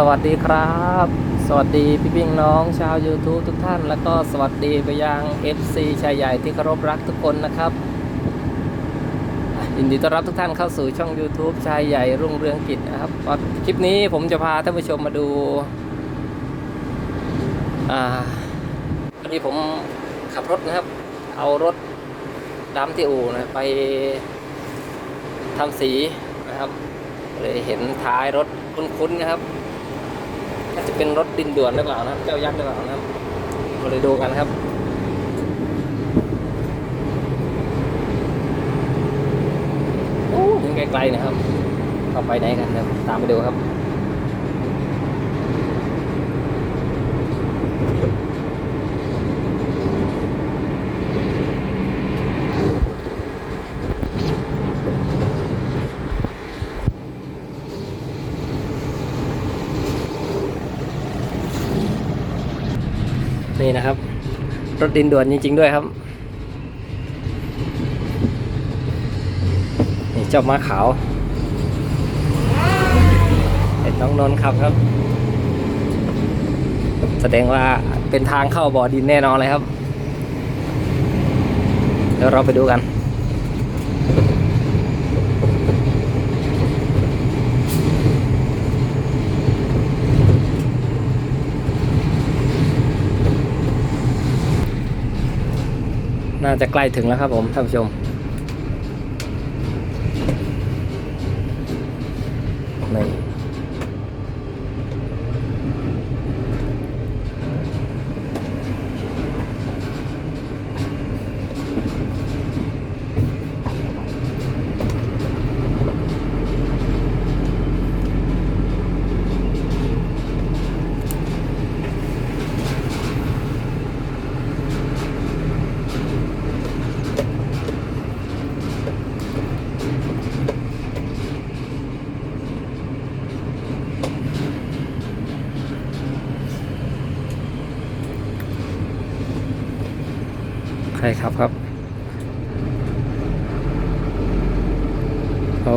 สวัสดีครับ สวัสดีพี่พี่น้องชาว YouTube ทุกท่าน แล้วก็สวัสดีไปยัง FC ชายใหญ่ที่เคารพรักทุกคนนะครับยินดีต้อนรับทุกท่านเข้าสู่ช่อง YouTube ชายใหญ่รุ่งเรืองกิจนะครับคลิปนี้ผมจะพาท่านผู้ชมมาดูวันนี้ผมขับรถนะครับ เอารถดำที่อู่นะไปทำสีนะครับเลยเห็นท้ายรถคุ้นๆนะครับ น่าจะเป็นรถดินด่วนหรือเปล่านะครับเจ้ายักษ์หรือเปล่านะครับเราเลยดูกันครับโอ้ยไกลๆนะครับ เข้าไปไหนกันครับตามไปดูครับ นี่นะครับ รถดินด่วนจริง ๆ ด้วยครับนี่เจ้าม้าขาวเห็นน้องนนท์ขับครับ แสดงว่าเป็นทางเข้าบ่อดินแน่นอนเลยครับ เดี๋ยวเราไปดูกัน น่าจะใกล้ถึงแล้วครับผมท่านผู้ชม นี่ ครครับครับ โอ้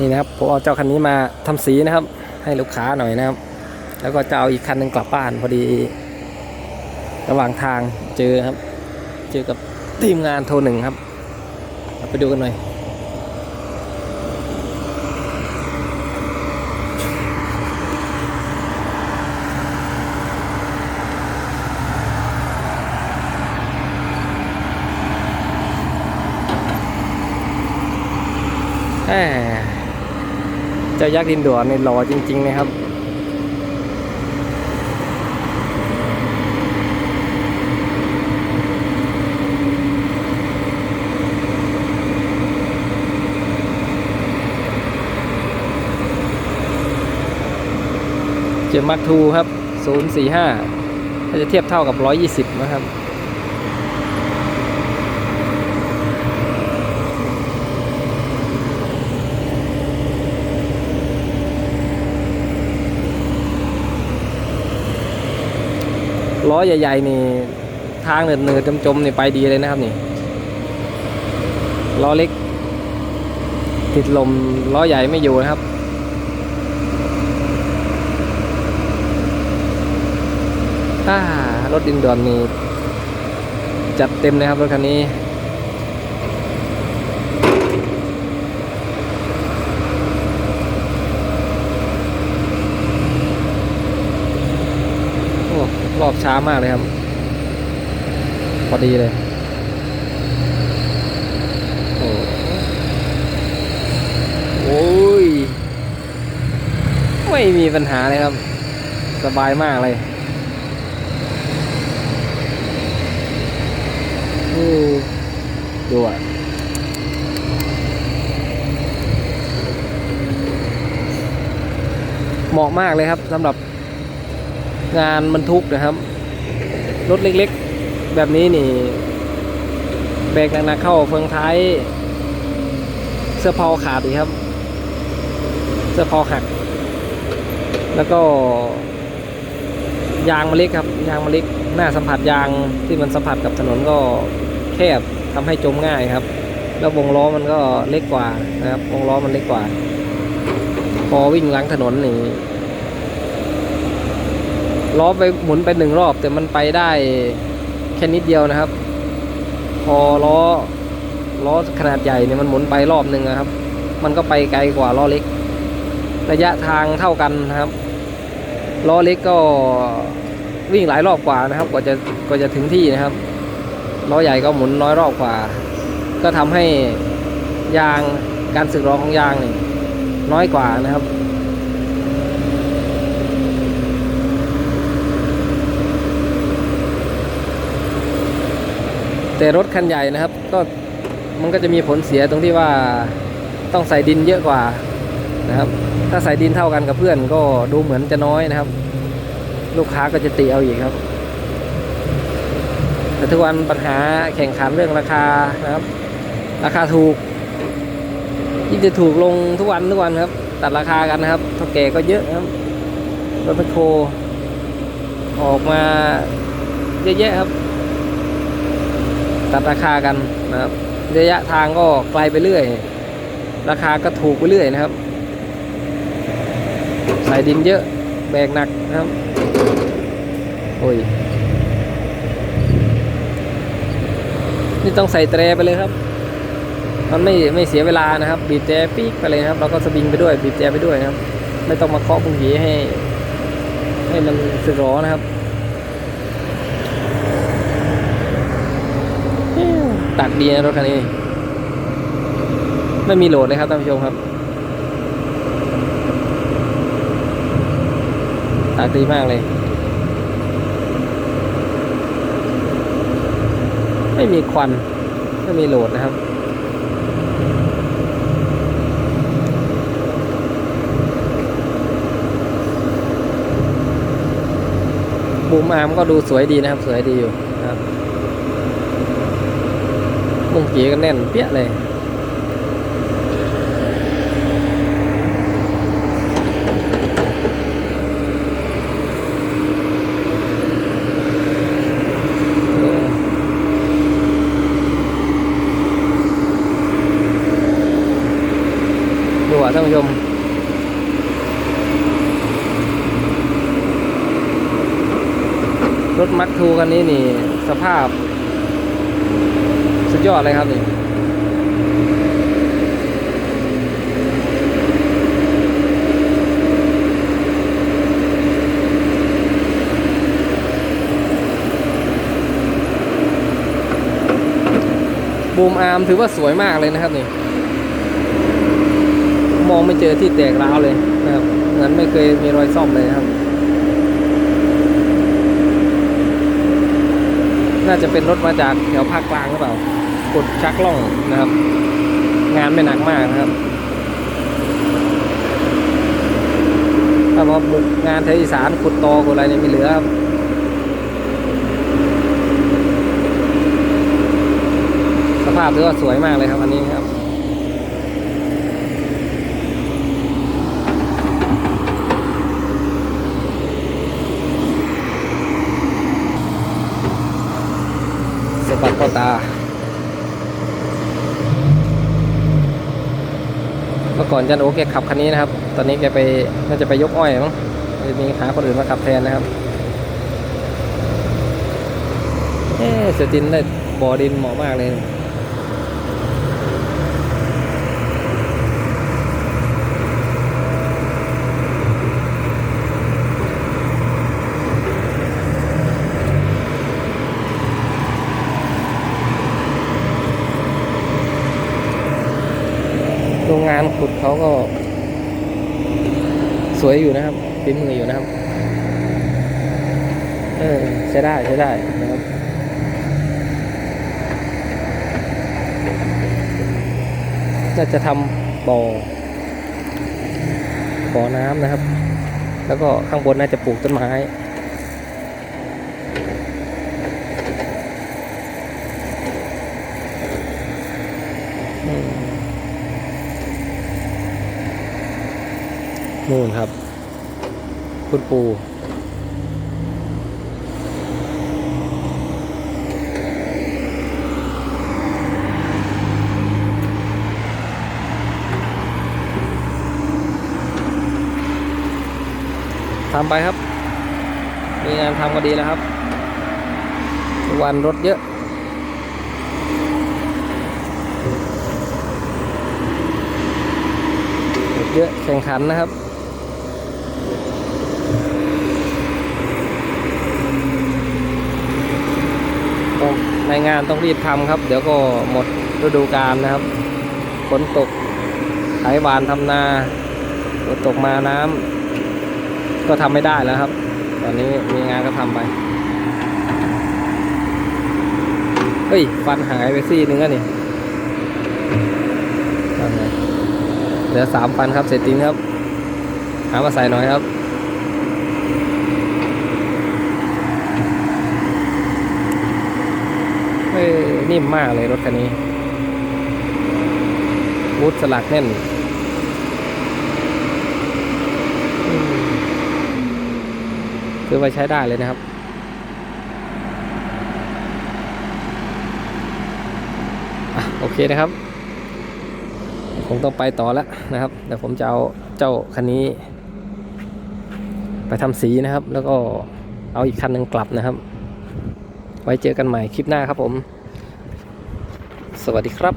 นี่นะครับผมเอาเจ้าคันนี้มาทำสีนะครับ ให้ลูกค้าหน่อยนะครับ แล้วก็จะเอาอีกคันหนึ่งกลับบ้านพอดี ระหว่างทางเจอครับ เจอกับทีมงานโทรหนึ่งครับ ไปดูกันหน่อยเจ้ายักษ์ดินด่วนในหล่อจริงๆเลยครับ เจมาร์ทูครับ 045 ถ้าจะเทียบเท่ากับ 120 นะครับ ล้อใหญ่ ๆ นี่ทางเนินๆจมๆนี่ไปดีเลยนะครับนี่ล้อเล็ก ติดลมล้อใหญ่ไม่อยู่นะครับารถดินด่วนนี่จัดเต็มเลยครับรถคันนี้โอ้รอบช้ามากเลยครับ พอดีเลยโอ้โอ้ย ไม่มีปัญหาเลยครับ สบายมากเลย อืมดูอะเหมาะมากเลยครับสำหรับงานบรรทุกนะครับ รถเล็กๆ แบบนี้นี่เบรกหนักๆเข้าเฟืองท้าย เสื้อพอขาดอีกครับ เสื้อพอหัก แล้วก็ยางมะเล็กครับ ยางมะเล็กหน้าสัมผัสยางที่มันสัมผัสกับถนนก็ แคบทำให้จมง่ายครับ แล้ววงล้อมันก็เล็กกว่านะครับ วงล้อมันเล็กกว่า พอวิ่งหลังถนนนี่ล้อไปหมุนไปหนึ่งรอบ แต่มันไปได้แค่นิดเดียวนะครับ พอล้อล้อขนาดใหญ่เนี่ยมันหมุนไปรอบหนึ่งนะครับ มันก็ไปไกลกว่าล้อเล็ก ระยะทางเท่ากันนะครับล้อเล็กก็วิ่งหลายรอบกว่านะครับ กว่าจะกว่าจะถึงที่นะครับ ล้อใหญ่ก็หมุนน้อยรอบกว่า ก็ทำให้ยางการสึกหรอของยางนี่น้อยกว่านะครับแต่รถคันใหญ่นะครับก็มันก็จะมีผลเสียตรงที่ว่าต้องใส่ดินเยอะกว่านะครับ ถ้าใส่ดินเท่ากันกับเพื่อนก็ดูเหมือนจะน้อยนะครับ ลูกค้าก็จะติเอาอีกครับ แต่ทุกวันปัญหาแข่งขันเรื่องราคานะครับ ราคาถูกยิ่งจะถูกลงทุกวันทุกวันครับ ตัดราคากันนะครับเท่าแก่ก็เยอะครับรถแมคโครออกมาเยอะแยะครับ ตัดราคากันนะครับ ระยะทางก็ไกลไปเรื่อย ราคาก็ถูกไปเรื่อยนะครับ ใส่ดินเยอะ แบกหนักนะครับ โอ้ย นี่ต้องใส่แตรไปเลยครับ มันไม่ไม่เสียเวลานะครับ บีบแตรปี๊กไปเลยครับเราก็สวิงไปด้วย บีบแตรไปด้วยนะครับ ไม่ต้องมาเคาะบุงหีให้ ให้มันสึกหรอนะครับตักดีนะรถคันนี้ ไม่มีโหลดเลยครับท่านผู้ชมครับตักดีมากเลย ไม่มีควันไม่มีโหลดนะครับบูมอาร์มก็ดูสวยดีนะครับ สวยดีอยู่นะครับมุงกีก็แน่นเปี้ยเลย ท่านผู้ชมรถมัคทูคันนี้นี่ สภาพ สุดยอดเลยครับนี่บูมอาร์มถือว่าสวยมากเลยนะครับนี่ มองไม่เจอที่แตกร้าวเลยนะครับเหมือนไม่เคยมีรอยซ่อมเลยครับ น่าจะเป็นรถมาจากแถวภาคกลางหรือเปล่ากดชักล่องนะครับ งานไม่หนักมากนะครับถ้าว่าบุกงานแถวอีสานขุดตอกดอะไรเนี่ยไม่เหลือครับสภาพถือว่าสวยมากเลยครับอันนี้ครับ สปัดพ่อตา เมื่ อก่อนจันโอแกขับคันนี้นะครับ ตอนนี้แกไปน่าจะไปยกอ้อยมั้งมีหาคนอื่นมาขับแทนนะครับเอ๊ะเสตินได้บ่อดินเหมาะมากเลย โรงงานขุดเขาก็ สวยอยู่นะครับฝีมืออยู่นะครับ เออใช้ได้ใช้ได้นะครับน่าจะทำบ่อบ่อน้ำนะครับ แล้วก็ข้างบนน่าจะปลูกต้นไม้ นู่นครับ คุณปูทำไปครับ มีงานทำก็ดีแล้วครับ วันรถเยอะรถเยอะแข่งขันนะครับ ต้อง ในงานต้องรีบทำครับ เดี๋ยวก็หมดฤดูกาลนะครับฝนตกไถหวานทำนาฝนตกมาน้ำก็ทำไม่ได้แล้วครับ ตอนนี้มีงานก็ทำไปเฮ้ย ฟันหายไปซี่นึงแล้วนี่เหลือสามฟันครับเสร็จจริงครับ หามาใส่หน่อยครับ เอ้ย นิ่มมากเลยรถคันนี้วูดสลักแน่นอืมคือไปใช้ได้เลยนะครับอโอเคนะครับคงต้องไปต่อแล้วนะครับ เดี๋ยวผมจะเอาเจ้าคันนี้ ไปทำสีนะครับ แล้วก็เอาอีกคันหนึ่งกลับนะครับ ไว้เจอกันใหม่คลิปหน้าครับผม สวัสดีครับ